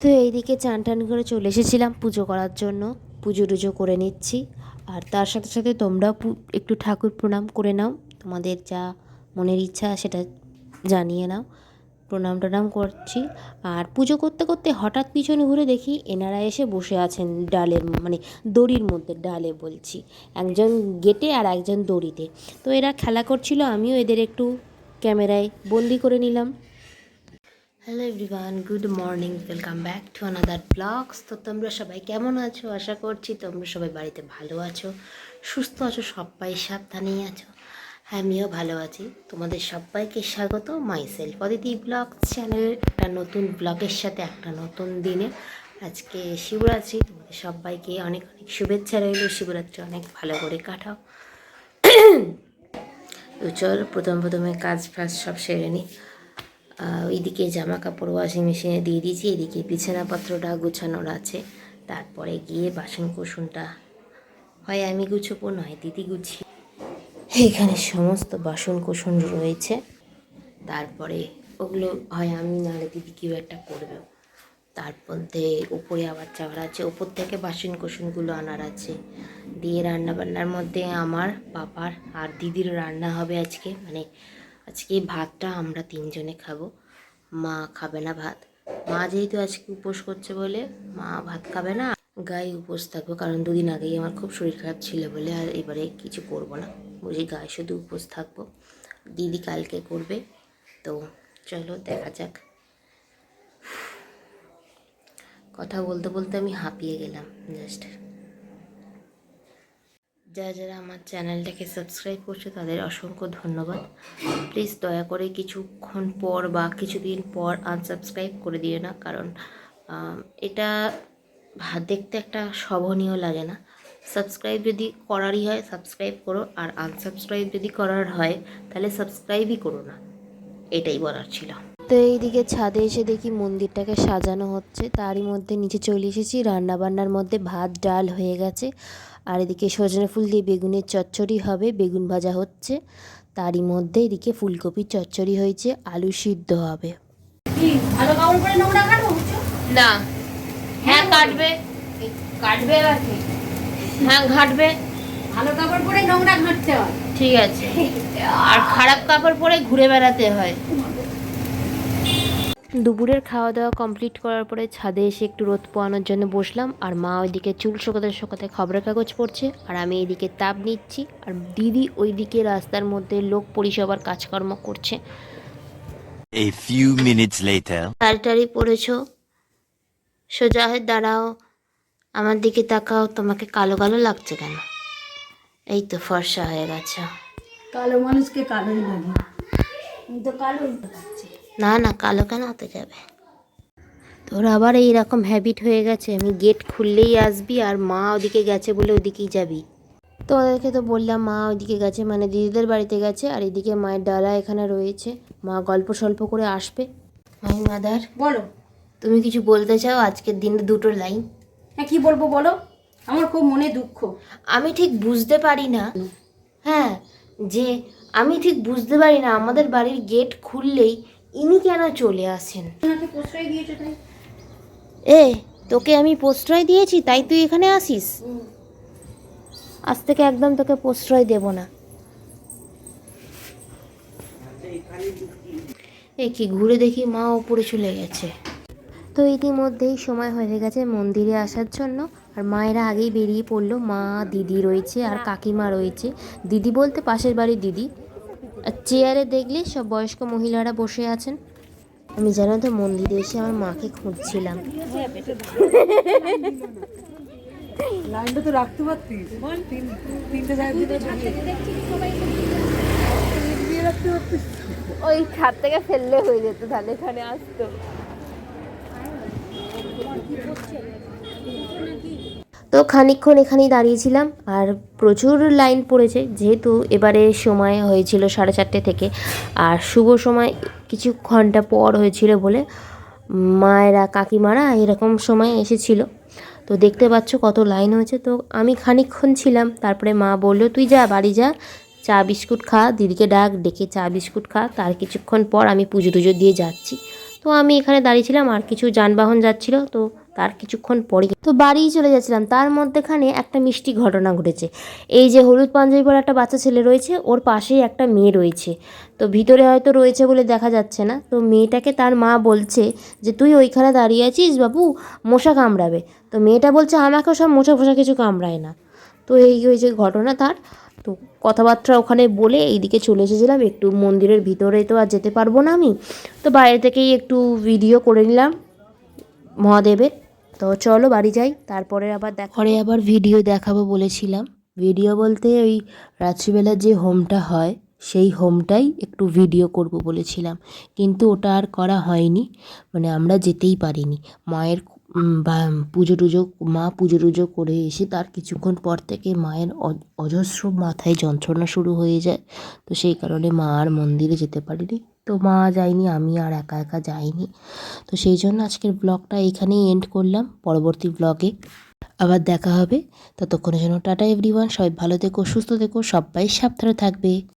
তো এইদিকে চান টান করে চলে এসেছিলাম পুজো করার জন্য। পুজো টুজো করে নিচ্ছি। আর তার সাথে সাথে তোমরাও একটু ঠাকুর প্রণাম করে নাও। তোমাদের যা মনের ইচ্ছা সেটা জানিয়ে নাও। প্রণাম টনাম করছি। আর পুজো করতে করতে হঠাৎ পিছনে ঘুরে দেখি এনারা এসে বসে আছেন ডালের মানে দড়ির মধ্যে, ডালে বলছি। একজন গেটে আর একজন দড়িতে। তো এরা খেলা করছিল, আমিও এদের একটু ক্যামেরায় বন্দি করে নিলাম। Hello everyone good morning welcome back to another blogs তো তোমরা সবাই কেমন আছো? আশা করছি তোমরা সবাই বাড়িতে ভালো আছো, সুস্থ আছো, সবাই সাবধানেই আছো হ্যাঁ আমিও ভালো আছি। তোমাদের সবাইকে স্বাগত মাই সেলফ অদিতি ব্লগ চ্যানেলের একটা নতুন ব্লগের সাথে একটা নতুন দিনে। আজকে শিবরাত্রি, তোমাদের সবাইকে অনেক অনেক শুভেচ্ছা রইল, শিবরাত্রি অনেক ভালো করে কাটাও। তো চল, প্রথম প্রথমে কাজ ফাজ সব সেরে নিই ওইদিকে জামা কাপড় ওয়াশিং মেশিনে দিয়ে দিয়েছি, এদিকে বিছানাপত্রটা গুছানোর আছে। তারপরে গিয়ে বাসন কোসনটা হয় আমি গুছবো, নয় দিদি গুছি এখানে সমস্ত বাসন কোসন রয়েছে। তারপরে ওগুলো হয় আমি, নাহলে দিদি কেউ একটা করবে। তারপর দিয়ে উপরে আবার চাওয়ার আছে, উপর থেকে বাসন কোসনগুলো আনার আছে। দিয়ে রান্না বান্নার মধ্যে আমার পাপার আর দিদির রান্না হবে আজকে মানে আজকে ভাতটা আমরা তিনজনে খাব। মা খাবে না ভাত। মা যেহেতু আজকে উপোস করছে বলে, মা ভাত খাবে না, গায়ে উপোস থাকব কারণ দুদিন আগেই আমার খুব শরীর খারাপ ছিল বলে আর এবারে কিছু করব না। বুঝি গায়ে শুধু উপোস থাকব। দিদি কালকে করবে। তো চলো দেখা যাক। কথা বলতে বলতে আমি হাঁপিয়ে গেলাম জাস্ট যারা যারা আমার চ্যানেলটাকে সাবস্ক্রাইব করছ, তাদের অসংখ্য ধন্যবাদ। প্লিজ দয়া করে কিছুক্ষণ পর বা কিছুদিন পর আনসাবস্ক্রাইব করে দিও না, কারণ এটা দেখতে একটা শোভনীয় লাগে না। সাবস্ক্রাইব যদি করারই হয় সাবস্ক্রাইব করো, আর আনসাবস্ক্রাইব যদি করার হয়, তাহলে সাবস্ক্রাইবই করো না। এটাই বলার ছিল। তো এইদিকে ছাদে এসে দেখি মন্দিরটাকে সাজানো হচ্ছে। তারই মধ্যে নিচে চলে এসেছি। রান্নাবান্নার মধ্যে ভাত ডাল হয়ে গেছে। আর এদিকে সজনে ফুল দিয়ে বেগুনের চচ্চড়ি হবে বেগুন ভাজা হচ্ছে। তারই মধ্যে এদিকে ফুলকপির চচ্চড়ি হয়েছে আলু সিদ্ধ হবে। না। হ্যাঁ কাটবে। কাটবে হ্যাঁ ঘাটবে। ভালো কাপড় পরে নোংরা ঘাঁটতে হয়। ঠিক আছে। আর খারাপ কাপড় পরে ঘুরে বেড়াতে হয়। দুপুরের খাওয়া দাওয়া কমপ্লিট করার পরে ছাদে এসে একটু রোদ পোয়ানোর জন্য বসলাম। আর মা ওইদিকে চুল শোকাতে শোকাতে খবরের কাগজ পড়ছে। আর আমি এইদিকে তাপ নিচ্ছি। আর দিদি ওইদিকে রাস্তার মধ্যে লোক পরিষেবার কাজকর্ম করছে। A few minutes later. Sari টাড়ি পরেছো সোজা হয়ে দাঁড়াও। আমার দিকে তাকাও। তোমাকে কালো কালো লাগছে কেন? এই তো ফর্সা হয়ে গেছে। কালো মানুষকে কালোই লাগে। তো কালোই লাগছে। না না কালো কেন হতে যাবে? তোর আবার এইরকম হ্যাবিট হয়ে গেছে আমি গেট খুললেই আসবি আর মা ওদিকে গেছে বলে ওদিকেই যাবি। তো ওদেরকে তো বললাম মা ওইদিকে গেছে মানে দিদিদের বাড়িতে গেছে আর এদিকে মায়ের ডালা এখানে রয়েছে। মা গল্প স্বল্প করে আসবে। মাই মাদার বলো। তুমি কিছু বলতে চাও? আজকের দিনে দুটো লাইন। হ্যাঁ কি বলব বলো? আমার খুব মনে দুঃখ। আমি ঠিক বুঝতে পারি না। হ্যাঁ যে আমি ঠিক বুঝতে পারি না আমাদের বাড়ির গেট খুললেই ইনি কেন চলে আসেন? এ তোকে আমি প্রশ্রয় দিয়েছি তাই তুই এখানে আসিস? আজ থেকে একদম তোকে প্রশ্রয় দেব না। এ কি ঘুরে দেখি মা ওপরে চলে গেছে। তো ইতিমধ্যেই সময় হয়ে গেছে মন্দিরে আসার জন্য আর মায়েরা আগেই বেরিয়ে পড়ল। মা দিদি রয়েছে আর কাকিমা রয়েছে। দিদি বলতে পাশের বাড়ির দিদি। আর চেয়ারে দেখলে সব বয়স্ক মহিলারা বসে আছেন। আমি জানো তো মন্দিরে এসে আমার মাকে খুঁজছিলাম। লাইনটা তো রাখতে পারতিস তিনটে ওই ছাদ থেকে ফেললে হয়ে যেত তাহলে এখানে আসতো। তো খানিকক্ষণ এখানেই দাঁড়িয়েছিলাম আর প্রচুর লাইন পড়েছে, যেহেতু এবারে সময় হয়েছিল সাড়ে চারটে থেকে। আর শুভ সময় কিছু ঘণ্টা পর হয়েছিল বলে মায়েরা, কাকিমারা এরকম সময় এসেছিল। তো দেখতে পাচ্ছ কত লাইন হয়েছে। তো আমি খানিকক্ষণ ছিলাম, তারপরে মা বলল, তুই যা, বাড়ি যা, চা, বিস্কুট খা, দিদিকে ডাক, ডেকে চা, বিস্কুট খা। তার কিছুক্ষণ পর আমি পুজো টুজো দিয়ে যাচ্ছি। তো আমি এখানে দাঁড়িয়েছিলাম আর কিছু যানবাহন যাচ্ছিল। তো তার কিছুক্ষণ পরে তো বাড়িই চলে যাচ্ছিলাম। তার মধ্যেখানে একটা মিষ্টি ঘটনা ঘটেছে। এই যে হলুদ পাঞ্জাবি পরা একটা বাচ্চা ছেলে রয়েছে, ওর পাশেই একটা মেয়ে রয়েছে। তো ভিতরে হয়তো রয়েছে বলে দেখা যাচ্ছে না। তো মেয়েটাকে তার মা বলছে যে, তুই ওইখানে দাঁড়িয়ে আছিস বাবু, মশা কামড়াবে। তো মেয়েটা বলছে আমাকেও সব মশা ফোসা কিছু কামড়ায় না। তো এই হয়েছে ঘটনা তার। তো কথাবার্তা ওখানে বলে এইদিকে চলে এসেছিলাম। একটু মন্দিরের ভিতরে তো আর যেতে পারব না আমি। তো বাইরে থেকেই একটু ভিডিও করে নিলাম মহাদেবের। তো চলো বাড়ি যাই, তারপরে আবার দেখ পরে আবার ভিডিও দেখাবো বলেছিলাম। ভিডিও বলতে ওই রাত্রিবেলা যে হোমটা হয়, সেই হোমটাই একটু ভিডিও করব বলেছিলাম। কিন্তু ওটা আর করা হয়নি মানে আমরা যেতেই পারিনি। মায়ের বা, পুজো টুজো, মা পুজো টুজো করে এসে তার কিছুক্ষণ পর থেকে মায়ের অজস্র মাথায় যন্ত্রণা শুরু হয়ে যায়। তো সেই কারণে মা আর মন্দিরে যেতে পারিনি। তো মা যায়নি, আমি আর একা একা যাইনি। তো সেই জন্য আজকের ব্লগটা এখানেই এন্ড করলাম। পরবর্তী ব্লগে আবার দেখা হবে। ততক্ষণের জন্য টাটা এভরিওয়ান সবাই ভালো থেকো, সুস্থ থেকো, সবাই সাবধানে থাকবে।